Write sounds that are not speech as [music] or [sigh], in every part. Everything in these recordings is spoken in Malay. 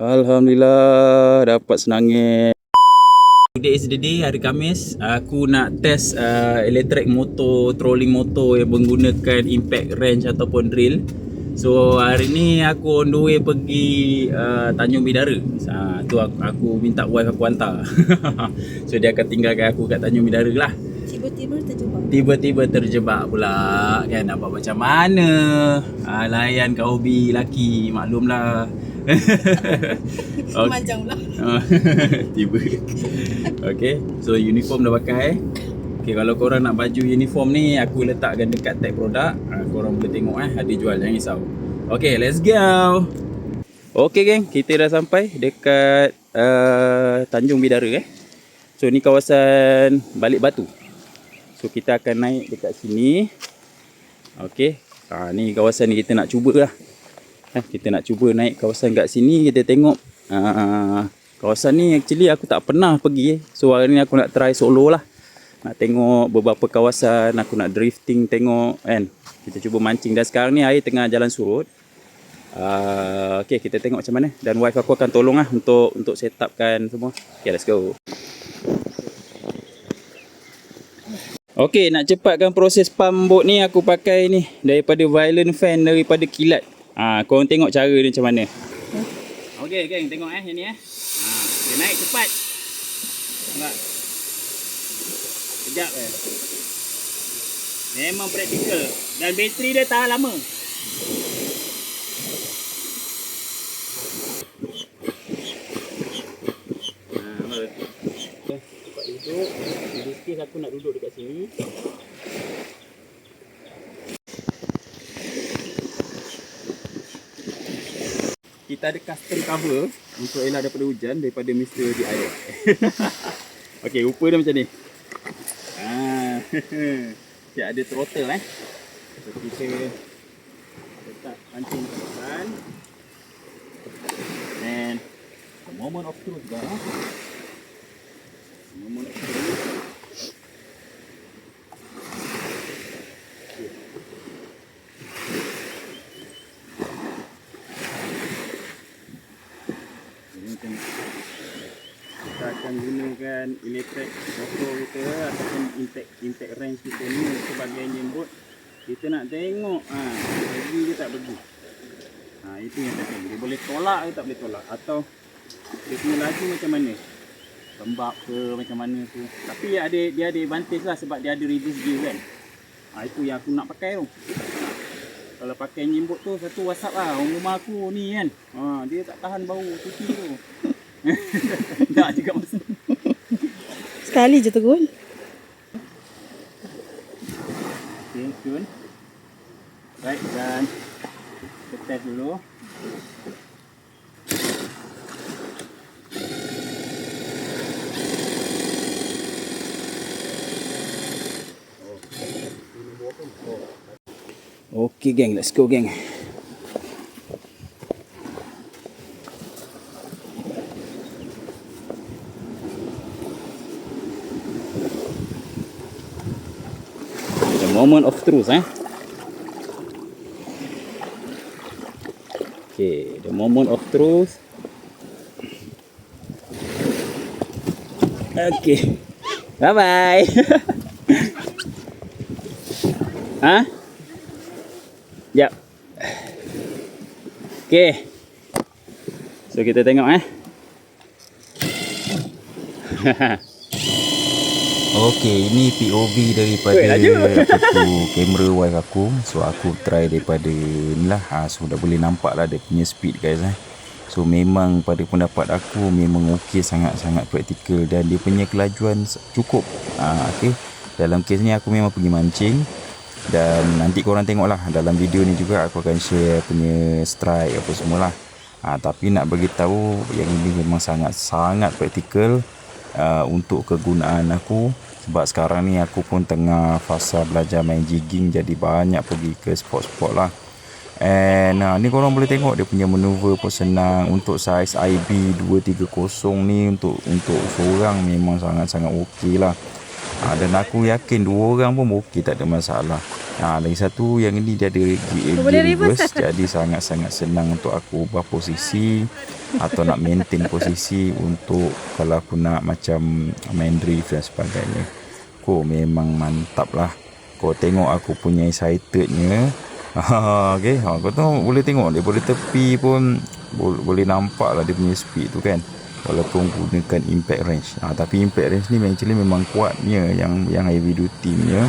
Alhamdulillah dapat senangnya. Today is the day hari Khamis aku nak test uh, electric motor trolling motor yang menggunakan impact wrench ataupun drill. So hari ni aku on the way pergi uh, Tanjung Bidara. Uh, tu aku, aku minta wife aku hantar. [laughs] so dia akan tinggalkan aku kat Tanjung Bidara lah. Tiba-tiba terjebak. Tiba-tiba terjebak pula. Kan nak buat macam mana? Ha, Layan kau hobi laki maklumlah. [laughs] Okay. Panjang pula. [laughs] Tiba. Okay so uniform dah pakai. Okay kalau korang nak baju uniform ni aku letakkan dekat tag produk ha, Korang boleh tengok eh. Ada jual jangan risau. Okay let's go. Okay geng. Kita dah sampai dekat uh, Tanjung Bidara eh. So ni kawasan balik batu So kita akan naik dekat sini. Okey. Ha ni kawasan ni kita nak cuba lah. Eh, kita nak cuba naik kawasan kat sini kita tengok uh, kawasan ni actually aku tak pernah pergi. So hari ni aku nak try solo lah. Nak tengok beberapa kawasan, aku nak drifting tengok kan. Kita cuba mancing dan sekarang ni air tengah jalan surut. Uh, okay, kita tengok macam mana dan wife aku akan tolong lah untuk untuk set upkan semua. Okay, let's go. Okey, nak cepatkan proses pump boat ni aku pakai ni daripada violent fan daripada kilat. Ah, ha, korang tengok cara dia macam mana. Okey, geng, tengok eh ini eh. Ha, dia naik cepat. Nampak? Sekejap eh. Memang praktikal dan bateri dia tahan lama. Duduk In this case aku nak duduk dekat sini. Kita ada custom cover Untuk elak daripada hujan Daripada Mr. DIY Okay rupa dia macam ni. [laughs] Dia ada throttle eh. So kita Letak pancing ke depan. And The moment of truth juga eh. Nombor nak kena. Kita akan gunakan elektrik motor kita ataupun impact impact range kita ni sebagai boat. Kita nak tengok ha, pergi ke tak pergi. Ha, itu yang penting. Dia boleh tolak ke tak boleh tolak? Atau dia punya laju macam mana? Lembab ke macam mana tu? Tapi dia ada dia ada advantage lah sebab dia ada reduce gear kan. Ha, itu yang aku nak pakai tu. Kalau pakai boat tu satu whatsapp lah. Rumah aku ni kan. Ha, dia tak tahan bau cuci tu tak juga masa Sekali je turun. okay turun right dan kita test dulu. Okay geng, let's go geng. Moment of truth eh. Okay, the moment of truth. Okay. Bye bye. ha? Jap. Okay. So kita tengok eh. [laughs] Okey, ini POV daripada apa tu kamera wife aku. So aku try daripada ni lah. Ha, so dah boleh nampak lah dia punya speed guys eh. So memang pada pendapat aku memang okey sangat-sangat praktikal dan dia punya kelajuan cukup. Ha, okey. Dalam kes ni aku memang pergi mancing dan nanti korang tengok lah dalam video ni juga aku akan share punya strike apa semualah. Ha, tapi nak bagi tahu yang ini memang sangat-sangat praktikal uh, untuk kegunaan aku. Sebab sekarang ni aku pun tengah fasa belajar main jigging jadi banyak pergi ke spot-spot lah. And uh, ni korang boleh tengok dia punya maneuver pun senang. Untuk size IB 230 ni untuk untuk seorang memang sangat-sangat okey lah. Uh, dan aku yakin dua orang pun okey tak ada masalah Ha, lagi satu yang ini dia ada boleh gear reverse jadi sangat-sangat senang untuk aku ubah posisi atau nak maintain posisi untuk kalau aku nak macam main drift dan sebagainya. Kau memang mantap lah. Kau tengok aku punya excitednya. [laughs] Ha, okay. ha, kau tengok boleh tengok daripada tepi pun boleh, boleh nampak lah dia punya speed tu kan. Walaupun gunakan impact range. Ha, tapi impact range ni actually memang kuatnya yang yang heavy duty punya.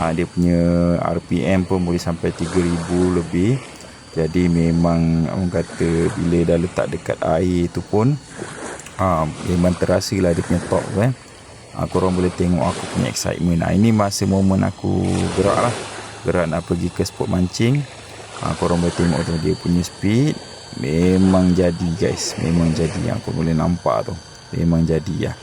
Ha, dia punya RPM pun boleh sampai 3000 lebih. Jadi memang orang kata bila dah letak dekat air tu pun ha, memang terasa lah dia punya torque tu eh. Ha, korang boleh tengok aku punya excitement. Ha, ini masa momen aku gerak lah. Gerak nak pergi ke spot mancing. Ha, korang boleh tengok tu dia punya speed. Memang jadi guys. Memang jadi. Aku boleh nampak tu. Memang jadi lah.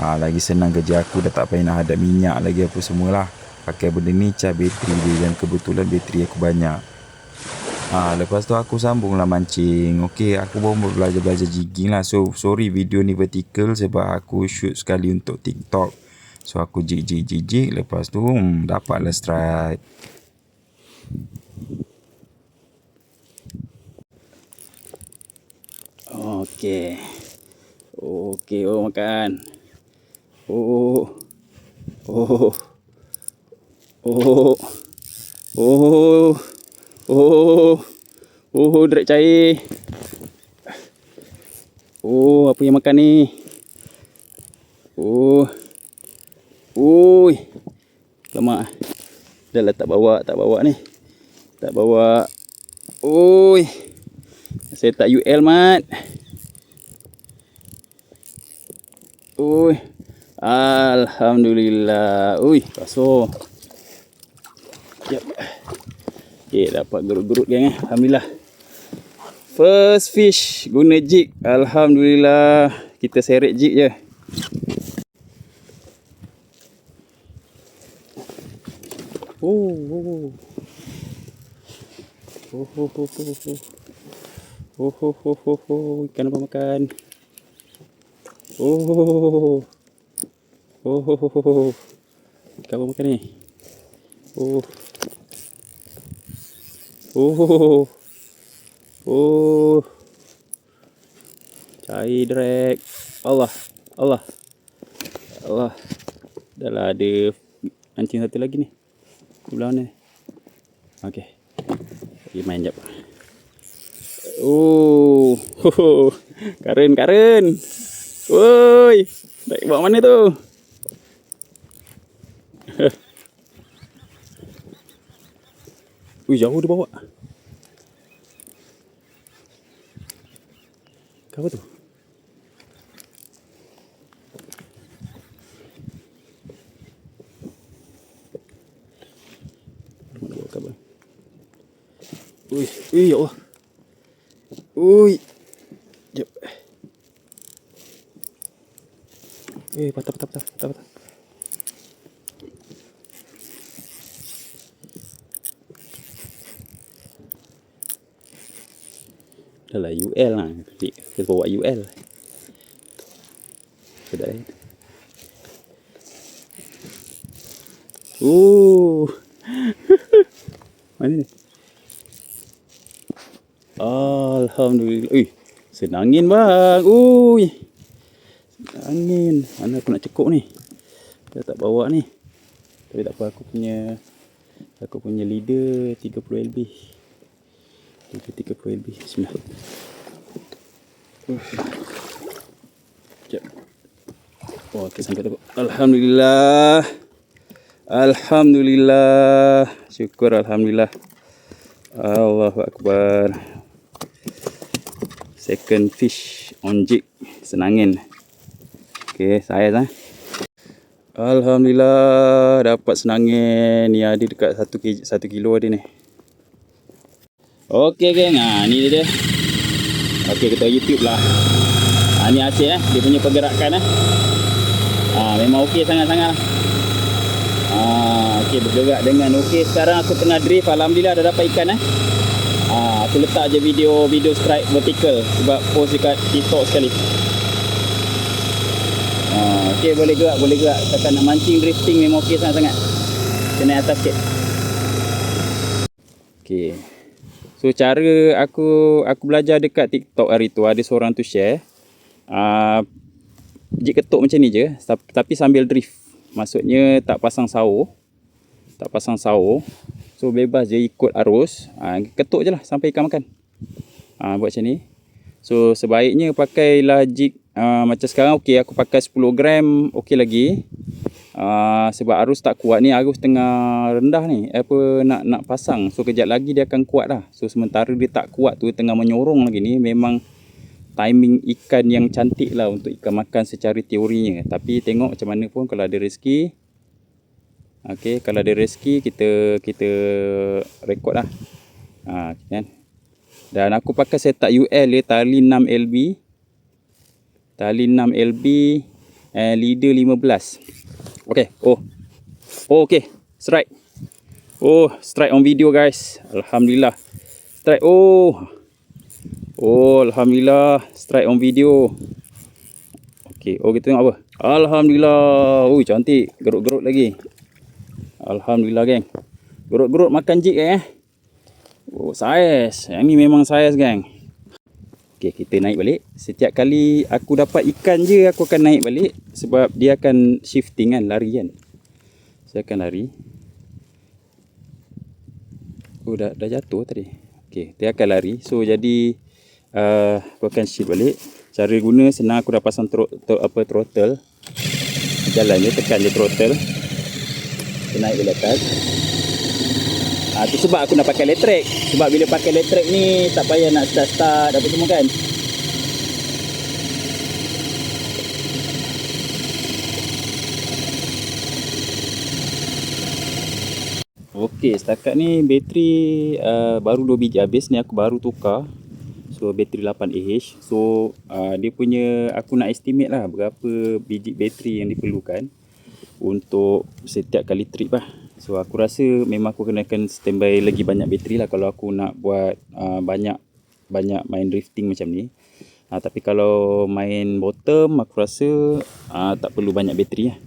Ha, lagi senang kerja aku dah tak payah nak hadap minyak lagi apa semualah. Pakai benda ni cas bateri dia dan kebetulan bateri aku banyak. Ha, lepas tu aku sambung lah mancing. Okey, aku baru belajar-belajar jigging lah. So, sorry video ni vertical sebab aku shoot sekali untuk TikTok. So, aku jig jig jig jig. Lepas tu, hmm, dapatlah strike. Okey. Okey, oh makan. Oh. Oh. Oh. Oh. Oh. Oh, drag cair. Oh, apa yang makan ni? Oh. Ui. Lama. Dah lah tak bawa, tak bawa ni. Tak bawa. Ui. Saya tak UL mat. Ui. Alhamdulillah. Ui, basuh. Jap. Okay, dapat gerut-gerut geng eh. Alhamdulillah. First fish guna jig. Alhamdulillah. Kita seret jig je. Oh, oh. Oh, oh, oh, oh, oh. Oh, oh, oh, oh, oh. Ikan apa makan? Oh, oh, oh. Ikan apa makan ni? Oh. Oh. Oh. Cair drag. Allah. Allah. Allah. Dah lah ada mancing satu lagi ni. Mana ni? Okey. Pergi main jap. Oh. [laughs] Karen, Karen. Woi. Nak bawa mana tu? [laughs] Ui, jauh dia bawa. Apa tu? Ui, ui, ya Allah. Ui. Jap. Eh, patah, patah, patah, patah, patah. Lah UL lah. Kita bawa UL. Sedap eh. [laughs] Mana ni? Alhamdulillah. Ui, senangin bang. Ui. Senangin. Mana aku nak cekuk ni? Dah tak bawa ni. Tapi tak apa aku punya aku punya leader 30 LB. Leader 30 LB. Bismillah. Uff. Sekejap. Oh, okay, sampai tu. Alhamdulillah. Alhamdulillah. Syukur Alhamdulillah. Allahu Akbar. Second fish on jig. Senangin. Okay, saya lah. Alhamdulillah dapat senangin. Ni ada dekat 1 kg, 1 kilo ada ni. Okey geng, ha, ni dia. Okey kita YouTube lah. Ha, ni hasil eh, dia punya pergerakan eh. Ha, memang okey sangat-sangat lah. Ha, okey bergerak dengan okey. Sekarang aku tengah drift, alhamdulillah dah dapat ikan eh. Ha, aku letak je video video strike vertical sebab post dekat TikTok sekali. Ha, okey boleh gerak, boleh gerak. Kata nak mancing drifting memang okey sangat-sangat. Kena atas sikit. Okay. So cara aku aku belajar dekat TikTok hari tu ada seorang tu share. Uh, jig ketuk macam ni je tap- tapi sambil drift. Maksudnya tak pasang saur. Tak pasang saur. So bebas je ikut arus. Uh, ketuk je lah sampai ikan makan. Uh, buat macam ni. So sebaiknya pakailah jig uh, macam sekarang okey aku pakai 10 gram okey lagi. Uh, sebab arus tak kuat ni arus tengah rendah ni apa nak nak pasang so kejap lagi dia akan kuat lah so sementara dia tak kuat tu tengah menyorong lagi ni memang timing ikan yang cantik lah untuk ikan makan secara teorinya tapi tengok macam mana pun kalau ada rezeki Okey, kalau ada rezeki kita kita rekod lah. Ha, kan? Dan aku pakai setup UL dia tali 6 LB. Tali 6 LB eh leader 15. Okey. Oh. Oh okey. Strike. Oh, strike on video guys. Alhamdulillah. Strike. Oh. Oh, alhamdulillah strike on video. Okey, oh kita tengok apa? Alhamdulillah. Oh, cantik. Gerut-gerut lagi. Alhamdulillah geng. Gerut-gerut makan jig eh. Oh, saiz. Yang ni memang saiz geng. Okey, kita naik balik. Setiap kali aku dapat ikan je, aku akan naik balik. Sebab dia akan shifting kan, lari kan. Saya akan lari. Oh, dah, dah jatuh tadi. Okey, dia akan lari. So, jadi uh, aku akan shift balik. Cara guna senang aku dah pasang tro, tro, apa, throttle. Jalan je, tekan je throttle. Kita naik balik atas. Ah tu sebab aku nak pakai elektrik. Sebab bila pakai elektrik ni tak payah nak start-start apa semua kan. Okey, setakat ni bateri uh, baru 2 biji habis ni aku baru tukar. So bateri 8Ah. So uh, dia punya aku nak estimate lah berapa biji bateri yang diperlukan untuk setiap kali trip lah. So aku rasa memang aku kena akan standby lagi banyak bateri lah kalau aku nak buat uh, banyak banyak main drifting macam ni. Uh, tapi kalau main bottom aku rasa uh, tak perlu banyak bateri lah.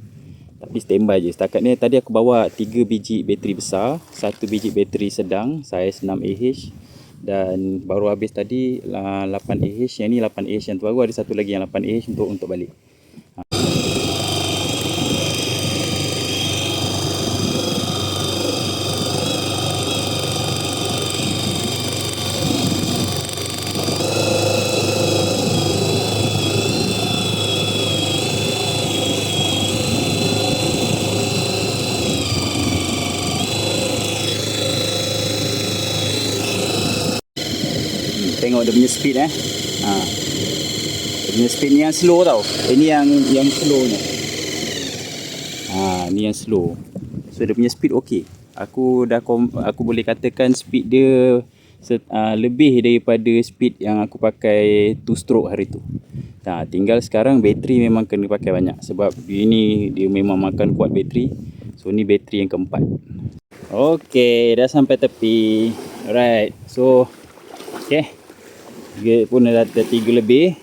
Tapi standby je. Setakat ni tadi aku bawa 3 biji bateri besar, 1 biji bateri sedang saiz 6Ah dan baru habis tadi uh, 8Ah. Yang ni 8Ah yang tu baru ada satu lagi yang 8Ah untuk untuk balik. Tengok dia punya speed eh. Ha. Dia punya speed ni yang slow tau. Ini yang yang slow ni. Ha, ni yang slow. So dia punya speed okey. Aku dah kom, aku boleh katakan speed dia set, uh, lebih daripada speed yang aku pakai two stroke hari tu. Ha, tinggal sekarang bateri memang kena pakai banyak sebab ini dia memang makan kuat bateri. So ni bateri yang keempat. Okey, dah sampai tepi. Alright. So Okay. Tiga pun dah, dah tiga lebih.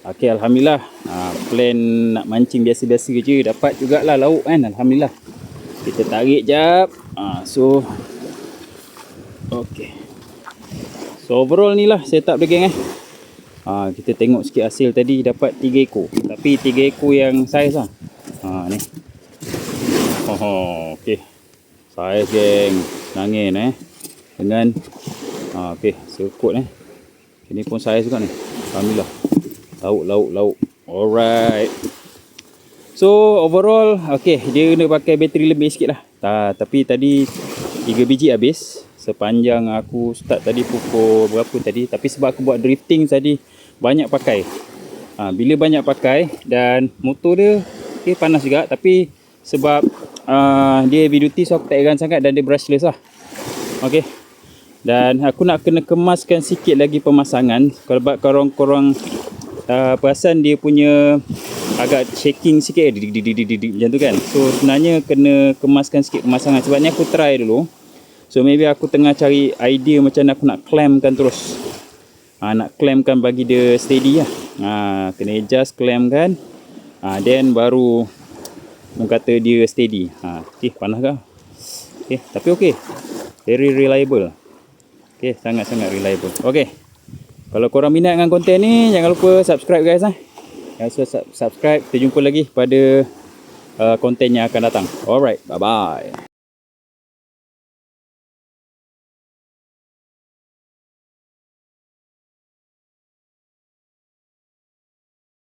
Okay, Alhamdulillah. Ha, plan nak mancing biasa-biasa je. Dapat jugalah lauk kan. Alhamdulillah. Kita tarik jap. Ha, so. Okay. So overall ni lah setup dia geng eh. Ha, kita tengok sikit hasil tadi dapat tiga ekor. Tapi tiga ekor yang saiz lah. Ha, ni. Oh, okay. Saiz geng. Nangin eh. Dengan Ha, okey, sekut eh. Ini pun saiz juga ni. Alhamdulillah. Lauk, lauk, lauk. Alright. So, overall, okey, dia kena pakai bateri lebih sikit lah. Ta, tapi tadi 3 biji habis. Sepanjang aku start tadi pukul berapa tadi. Tapi sebab aku buat drifting tadi, banyak pakai. Ha, bila banyak pakai dan motor dia okay, panas juga. Tapi sebab uh, dia heavy duty so aku tak heran sangat dan dia brushless lah. Okey. Dan aku nak kena kemaskan sikit lagi pemasangan. Kalau korang-korang uh, perasan dia punya agak shaking sikit dik, macam tu kan. So sebenarnya kena kemaskan sikit pemasangan. Sebab ni aku try dulu. So maybe aku tengah cari idea macam aku nak clampkan terus. Ha, Nak clampkan bagi dia steady lah. Ha, Kena adjust clamp kan ha, Then baru Orang kata dia steady. Ha, Okay panas ke Okay tapi okay Very reliable Okay, sangat-sangat reliable. Okay. Kalau korang minat dengan konten ni, jangan lupa subscribe guys eh. Jangan lupa sub- subscribe. Kita jumpa lagi pada uh, konten yang akan datang. Alright, bye-bye.